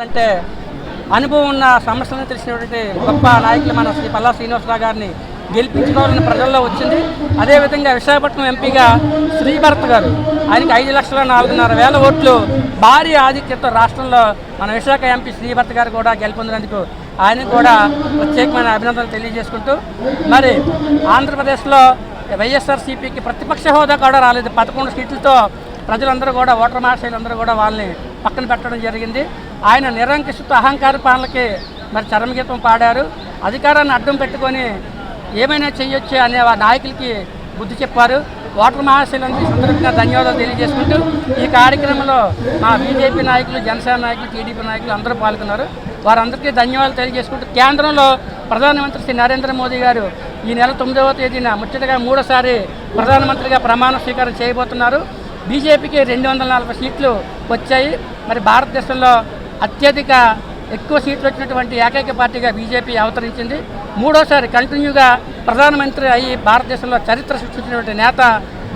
అంటే అనుభవం ఉన్న సమస్యలను తెలిసినటువంటి గొప్ప నాయకులు మన శ్రీ పల్లా శ్రీనివాసరావు గారిని గెలిపించుకోవాలని ప్రజల్లో వచ్చింది. అదేవిధంగా విశాఖపట్నం ఎంపీగా శ్రీభరత్ గారు. ఆయనకి ఐదు లక్షల నాలుగున్నర వేల ఓట్లు భారీ ఆధిక్యత రాష్ట్రంలో మన విశాఖ ఎంపీ శ్రీభరత్ గారు కూడా గెలుపొందినందుకు ఆయనకు కూడా ప్రత్యేకమైన అభినందనలు తెలియజేసుకుంటూ మరి ఆంధ్రప్రదేశ్లో వైఎస్ఆర్సీపీకి ప్రతిపక్ష హోదా కూడా రాలేదు. పదకొండు సీట్లతో ప్రజలందరూ కూడా ఓటర్ మహాశైలందరూ కూడా వాళ్ళని పక్కన పెట్టడం జరిగింది. ఆయన నిరంకుశిత అహంకార పాలనకి మరి చరమగీతం పాడారు. అధికారాన్ని అడ్డం పెట్టుకొని ఏమైనా చేయొచ్చు అనే నాయకులకి బుద్ధి చెప్పారు. ఓటర్ మహాశైలందరికీ సందర్భంగా ధన్యవాదాలు తెలియజేసుకుంటూ ఈ కార్యక్రమంలో మా బీజేపీ నాయకులు జనసేన నాయకులు టీడీపీ నాయకులు అందరూ పాల్గొన్నారు. వారందరికీ ధన్యవాదాలు తెలియజేసుకుంటూ కేంద్రంలో ప్రధానమంత్రి శ్రీ నరేంద్ర మోదీ గారు ఈ నెల తొమ్మిదవ తేదీన ముచ్చటగా మూడోసారి ప్రధానమంత్రిగా ప్రమాణ స్వీకారం చేయబోతున్నారు. బీజేపీకి రెండు వందల నలభై సీట్లు వచ్చాయి. మరి భారతదేశంలో అత్యధిక ఎక్కువ సీట్లు వచ్చినటువంటి ఏకైక పార్టీగా బీజేపీ అవతరించింది. మూడోసారి కంటిన్యూగా ప్రధానమంత్రి అయ్యి భారతదేశంలో చరిత్ర సృష్టించినటువంటి నేత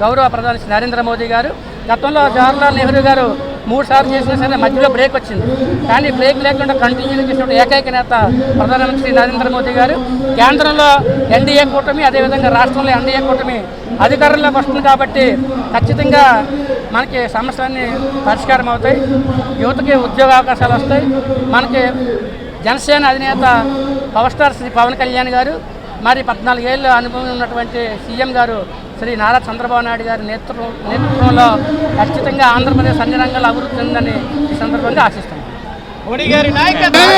గౌరవ ప్రధాని నరేంద్ర మోదీ గారు. గతంలో జవహర్లాల్ నెహ్రూ గారు మూడు సార్లు చేసినా సరే మధ్యలో బ్రేక్ వచ్చింది. కానీ బ్రేక్ లేకుండా కంటిన్యూ చేసినటువంటి ఏకైక నేత ప్రధానమంత్రి నరేంద్ర మోదీ గారు కేంద్రంలో ఎన్డీఏ కూటమి అదేవిధంగా రాష్ట్రంలో ఎన్డీఏ కూటమి అధికారంలోకి వస్తుంది కాబట్టి ఖచ్చితంగా మనకి సమస్యలన్నీ పరిష్కారం అవుతాయి. యువతకి ఉద్యోగ అవకాశాలు వస్తాయి. మనకి జనసేన అధినేత పవర్ స్టార్ శ్రీ పవన్ కళ్యాణ్ గారు మరి పద్నాలుగేళ్ళు అనుభవం ఉన్నటువంటి సీఎం గారు శ్రీ నారా చంద్రబాబు నాయుడు గారి నేతృత్వం నేతృత్వంలో ఖచ్చితంగా ఆంధ్రప్రదేశ్ అన్ని రంగాల్లో అభివృద్ధి చెందని ఈ సందర్భంగా ఆశిస్తున్నాను మోడీ గారి నాయకత్వం.